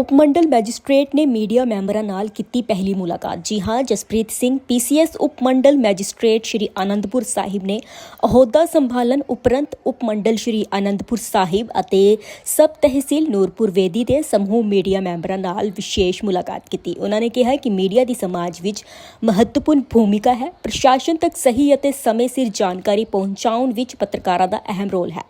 ਉਪ ਮੰਡਲ ਮੈਜਿਸਟ੍ਰੇਟ ਨੇ ਮੀਡੀਆ ਮੈਂਬਰਾਂ ਨਾਲ ਕੀਤੀ ਪਹਿਲੀ ਮੁਲਾਕਾਤ। ਜੀ ਹਾਂ, ਜਸਪ੍ਰੀਤ ਸਿੰਘ, ਪੀਸੀਐਸ ਉਪਮੰਡਲ ਮੈਜਿਸਟ੍ਰੇਟ ਸ਼੍ਰੀ ਆਨੰਦਪੁਰ ਸਾਹਿਬ ਨੇ ਅਹੁਦਾ ਸੰਭਾਲਣ ਉਪਰੰਤ ਉਪਮੰਡਲ ਸ਼੍ਰੀ ਆਨੰਦਪੁਰ ਸਾਹਿਬ ਅਤੇ ਸਬ ਤਹਿਸੀਲ ਨੂਰਪੁਰ ਵੇਦੀ ਦੇ ਸਮੂਹ ਮੀਡੀਆ ਮੈਂਬਰਾਂ ਨਾਲ ਵਿਸ਼ੇਸ਼ ਮੁਲਾਕਾਤ ਕੀਤੀ। ਉਹਨਾਂ ਨੇ ਕਿਹਾ ਕਿ ਮੀਡੀਆ ਦੀ ਸਮਾਜ ਵਿੱਚ ਮਹੱਤਵਪੂਰਨ ਭੂਮਿਕਾ ਹੈ। ਪ੍ਰਸ਼ਾਸਨ ਤੱਕ ਸਹੀ ਅਤੇ ਸਮੇਂ ਸਿਰ ਜਾਣਕਾਰੀ ਪਹੁੰਚਾਉਣ ਵਿੱਚ ਪੱਤਰਕਾਰਾਂ ਦਾ ਅਹਿਮ ਰੋਲ ਹੈ।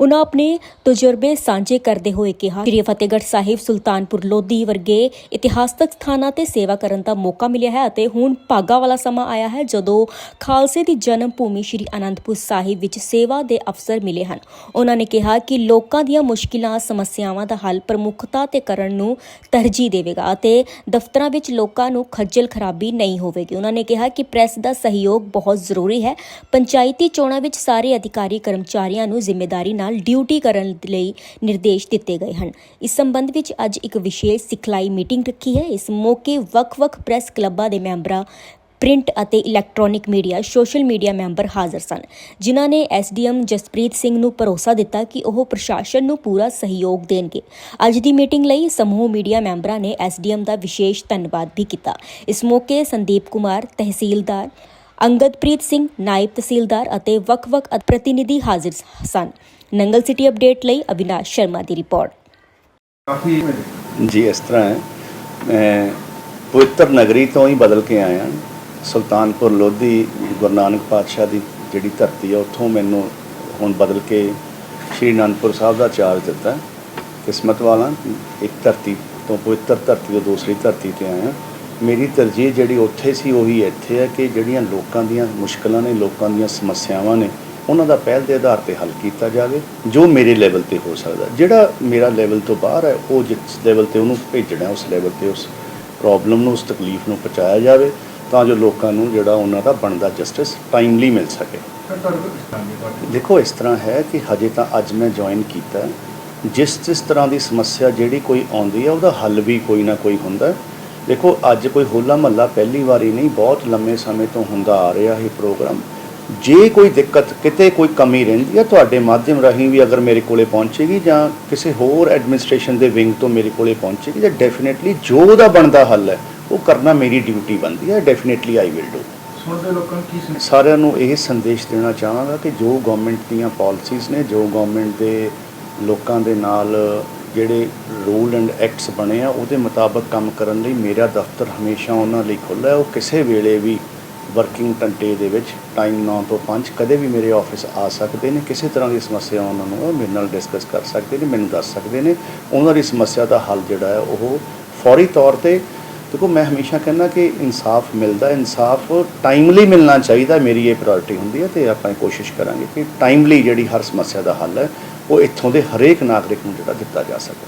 ਉਹਨਾਂ ਆਪਣੇ ਤਜਰਬੇ ਸਾਂਝੇ ਕਰਦੇ ਹੋਏ ਕਿਹਾ, ਸ੍ਰੀ ਫਤਿਹਗੜ੍ਹ ਸਾਹਿਬ ਸੁਲਤਾਨਪੁਰ ਲੋਧੀ ਵਰਗੇ ਇਤਿਹਾਸਕ ਸਥਾਨਾਂ ਤੇ ਸੇਵਾ ਕਰਨ ਦਾ ਮੌਕਾ ਮਿਲਿਆ ਹੈ ਅਤੇ ਹੁਣ ਭਾਗਾ ਵਾਲਾ ਸਮਾਂ ਆਇਆ ਹੈ ਜਦੋਂ ਖਾਲਸੇ ਦੀ ਜਨਮ ਭੂਮੀ ਸ੍ਰੀ ਅਨੰਦਪੁਰ ਸਾਹਿਬ ਵਿੱਚ ਸੇਵਾ ਦੇ ਅਫਸਰ ਮਿਲੇ ਹਨ। ਉਹਨਾਂ ਨੇ ਕਿਹਾ ਕਿ ਲੋਕਾਂ ਦੀਆਂ ਮੁਸ਼ਕਿਲਾਂ, ਸਮੱਸਿਆਵਾਂ ਦਾ ਹੱਲ ਪ੍ਰਮੁੱਖਤਾ ਤੇ ਕਰਨ ਨੂੰ ਤਰਜੀਹ ਦੇਵੇਗਾ ਅਤੇ ਦਫ਼ਤਰਾਂ ਵਿੱਚ ਲੋਕਾਂ ਨੂੰ ਖੱਜਲ ਖਰਾਬੀ ਨਹੀਂ ਹੋਵੇਗੀ। ਉਹਨਾਂ ਨੇ ਕਿਹਾ ਕਿ ਪ੍ਰੈਸ ਦਾ ਸਹਿਯੋਗ ਬਹੁਤ ਜ਼ਰੂਰੀ ਹੈ। ਪੰਚਾਇਤੀ ਚੋਣਾਂ ਵਿੱਚ ਸਾਰੇ ਅਧਿਕਾਰੀ ਕਰਮਚਾਰੀਆਂ ਨੂੰ ਜ਼ਿੰਮੇਵਾਰੀ ਨਾਲ ਡਿਊਟੀ ਕਰਨ ਲਈ ਨਿਰਦੇਸ਼ ਦਿੱਤੇ ਗਏ ਹਨ। ਇਸ ਸੰਬੰਧ ਵਿੱਚ ਅੱਜ ਇੱਕ ਵਿਸ਼ੇਸ਼ ਸਿਖਲਾਈ ਮੀਟਿੰਗ ਰੱਖੀ ਹੈ। ਇਸ ਮੌਕੇ ਵੱਖ-ਵੱਖ ਪ੍ਰੈਸ ਕਲੱਬਾਂ ਦੇ ਮੈਂਬਰਾਂ, ਪ੍ਰਿੰਟ ਅਤੇ electronic media, social media member ਹਾਜ਼ਰ ਸਨ, ਜਿਨ੍ਹਾਂ ਨੇ ਐਸਡੀਐਮ ਜਸਪ੍ਰੀਤ ਸਿੰਘ ਨੂੰ ਭਰੋਸਾ ਦਿੱਤਾ ਕਿ ਉਹ ਪ੍ਰਸ਼ਾਸਨ ਨੂੰ ਪੂਰਾ ਸਹਿਯੋਗ ਦੇਣਗੇ। ਅੱਜ ਦੀ ਮੀਟਿੰਗ ਲਈ ਸਮੂਹ ਮੀਡੀਆ ਮੈਂਬਰਾਂ ਨੇ ਐਸਡੀਐਮ ਦਾ ਵਿਸ਼ੇਸ਼ ਧੰਨਵਾਦ ਵੀ ਕੀਤਾ। ਇਸ ਮੌਕੇ ਸੰਦੀਪ ਕੁਮਾਰ, ਤਹਿਸੀਲਦਾਰ ਅੰਗਦਪ੍ਰੀਤ ਸਿੰਘ, ਨਾਇਬ ਤਹਿਸੀਲਦਾਰ ਅਤੇ ਵੱਖ-ਵੱਖ ਪ੍ਰਤੀਨਿਧੀ ਹਾਜ਼ਰ ਸਨ। ਨੰਗਲ ਸਿਟੀ ਅਪਡੇਟ ਲਈ ਅਵਿਨਾਸ਼ ਸ਼ਰਮਾ ਦੀ ਰਿਪੋਰਟ। ਕਾਫੀ ਜੀ, ਇਸ ਤਰ੍ਹਾਂ ਹੈ। ਮੈਂ ਪਵਿੱਤਰ ਨਗਰੀ ਤੋਂ ਹੀ ਬਦਲ ਕੇ ਆਇਆ ਸੁਲਤਾਨਪੁਰ ਲੋਧੀ ਗੁਰੂ ਨਾਨਕ ਪਾਤਸ਼ਾਹ ਦੀ ਜਿਹੜੀ ਧਰਤੀ ਹੈ ਉੱਥੋਂ ਮੈਨੂੰ ਹੁਣ ਬਦਲ ਕੇ ਸ਼੍ਰੀ ਅਨੰਦਪੁਰ ਸਾਹਿਬ ਦਾ ਚਾਰਜ ਦਿੱਤਾ ਕਿਸਮਤ ਵਾਲਾ, ਇੱਕ ਧਰਤੀ ਤੋਂ ਪਵਿੱਤਰ ਧਰਤੀ ਤੋਂ ਦੂਸਰੀ ਧਰਤੀ ਤੇ ਆਇਆ ਮੇਰੀ ਤਰਜੀਹ ਜਿਹੜੀ ਉੱਥੇ ਸੀ, ਉਹੀ ਇੱਥੇ ਹੈ ਕਿ ਜਿਹੜੀਆਂ ਲੋਕਾਂ ਦੀਆਂ ਮੁਸ਼ਕਲਾਂ ਨੇ, ਲੋਕਾਂ ਦੀਆਂ ਸਮੱਸਿਆਵਾਂ ਨੇ ਉਹਨਾਂ ਦਾ ਪਹਿਲ ਦੇ ਆਧਾਰ ਤੇ ਹੱਲ ਕੀਤਾ ਜਾਵੇ ਜੋ ਮੇਰੇ ਲੈਵਲ ਤੇ ਹੋ ਸਕਦਾ ਜਿਹੜਾ ਮੇਰਾ ਲੈਵਲ ਤੋਂ ਬਾਹਰ ਹੈ ਉਹ ਜਿਸ ਲੈਵਲ ਤੇ ਉਹਨੂੰ ਭੇਜਣਾ ਉਸ ਲੈਵਲ ਤੇ ਉਸ ਪ੍ਰੋਬਲਮ ਨੂੰ ਉਸ ਤਕਲੀਫ ਨੂੰ ਪਹੁੰਚਾਇਆ ਜਾਵੇ ਤਾਂ ਜੋ ਲੋਕਾਂ ਨੂੰ ਜਿਹੜਾ ਉਹਨਾਂ ਦਾ ਬਣਦਾ ਜਸਟਿਸ ਟਾਈਮਲੀ ਮਿਲ ਸਕੇ ਦੇਖੋ ਇਸ ਤਰ੍ਹਾਂ ਹੈ ਕਿ ਹਜੇ ਤਾਂ ਅੱਜ ਮੈਂ ਜੁਆਇਨ ਕੀਤਾ। ਜਿਸ ਜਿਸ ਤਰ੍ਹਾਂ ਦੀ ਸਮੱਸਿਆ ਜਿਹੜੀ ਕੋਈ ਆਉਂਦੀ ਹੈ ਉਹਦਾ ਹੱਲ ਵੀ ਕੋਈ ਨਾ ਕੋਈ ਹੁੰਦਾ। ਦੇਖੋ ਅੱਜ ਕੋਈ ਹੋਲਾ ਮਹੱਲਾ ਪਹਿਲੀ ਵਾਰੀ ਨਹੀਂ ਬਹੁਤ ਲੰਮੇ ਸਮੇਂ ਤੋਂ ਹੁੰਦਾ ਆ ਰਿਹਾ ਇਹ ਪ੍ਰੋਗਰਾਮ ਜੇ ਕੋਈ ਦਿੱਕਤ ਕਿਤੇ ਕੋਈ ਕਮੀ ਰਹਿੰਦੀ ਹੈ ਤੁਹਾਡੇ ਮਾਧਿਅਮ ਰਾਹੀਂ ਵੀ ਅਗਰ ਮੇਰੇ ਕੋਲੇ ਪਹੁੰਚੇਗੀ ਜਾਂ ਕਿਸੇ ਹੋਰ ਐਡਮਿਨਿਸਟ੍ਰੇਸ਼ਨ ਦੇ ਵਿੰਗ ਤੋਂ ਮੇਰੇ ਕੋਲੇ ਪਹੁੰਚੇਗੀ ਤਾਂ ਡੈਫੀਨਿਟਲੀ ਜੋ ਉਹਦਾ ਬਣਦਾ ਹੱਲ ਹੈ ਉਹ ਕਰਨਾ ਮੇਰੀ ਡਿਊਟੀ ਬਣਦੀ ਹੈ ਡੈਫੀਨਿਟਲੀ ਆਈ ਵਿਲ ਡੂ ਸੁਣਦੇ ਲੋਕਾਂ ਨੂੰ ਕੀ ਸੰਦੇਸ਼ ਸਾਰਿਆਂ ਨੂੰ ਇਹ ਸੰਦੇਸ਼ ਦੇਣਾ ਚਾਹਾਂਗਾ ਕਿ ਜੋ ਗਵਰਨਮੈਂਟ ਦੀਆਂ ਪਾਲਿਸੀਜ਼ ਨੇ ਜੋ ਗਵਰਨਮੈਂਟ ਦੇ ਲੋਕਾਂ ਦੇ ਨਾਲ ਜਿਹੜੇ ਰੂਲ ਐਂਡ ਐਕਟਸ ਬਣੇ ਆ ਉਹਦੇ ਮੁਤਾਬਕ ਕੰਮ ਕਰਨ ਲਈ ਮੇਰਾ ਦਫ਼ਤਰ ਹਮੇਸ਼ਾ ਉਹਨਾਂ ਲਈ ਖੁੱਲ੍ਹਾ ਹੈ। ਉਹ ਕਿਸੇ ਵੇਲੇ ਵੀ ਵਰਕਿੰਗ ਟੰਟੇ ਦੇ ਵਿੱਚ ਟਾਈਮ 9 ਤੋਂ 5 ਕਦੇ ਵੀ ਮੇਰੇ ਆਫਿਸ ਆ ਸਕਦੇ ਨੇ, ਕਿਸੇ ਤਰ੍ਹਾਂ ਦੀ ਸਮੱਸਿਆ ਉਹਨਾਂ ਨੂੰ ਮੇਰੇ ਨਾਲ ਡਿਸਕਸ ਕਰ ਸਕਦੇ ਨੇ, ਮੈਨੂੰ ਦੱਸ ਸਕਦੇ ਨੇ। ਉਹਨਾਂ ਦੀ ਸਮੱਸਿਆ ਦਾ ਹੱਲ ਜਿਹੜਾ ਹੈ ਉਹ ਫੌਰੀ ਤੌਰ ਤੇ ਦੇਖੋ, ਮੈਂ ਹਮੇਸ਼ਾ ਕਹਿੰਦਾ ਕਿ ਇਨਸਾਫ ਮਿਲਦਾ, ਇਨਸਾਫ ਟਾਈਮਲੀ ਮਿਲਣਾ ਚਾਹੀਦਾ ਮੇਰੀ ਇਹ ਪ੍ਰਾਇੋਰਟੀ ਹੁੰਦੀ ਹੈ ਤੇ ਆਪਾਂ ਕੋਸ਼ਿਸ਼ ਕਰਾਂਗੇ ਕਿ ਟਾਈਮਲੀ ਜਿਹੜੀ ਹਰ ਸਮੱਸਿਆ ਦਾ ਹੱਲ ਹੈ, ਉਹ ਇੱਥੋਂ ਦੇ ਹਰੇਕ ਨਾਗਰਿਕ ਨੂੰ ਜਿਹੜਾ ਦਿੱਤਾ ਜਾ ਸਕੇ।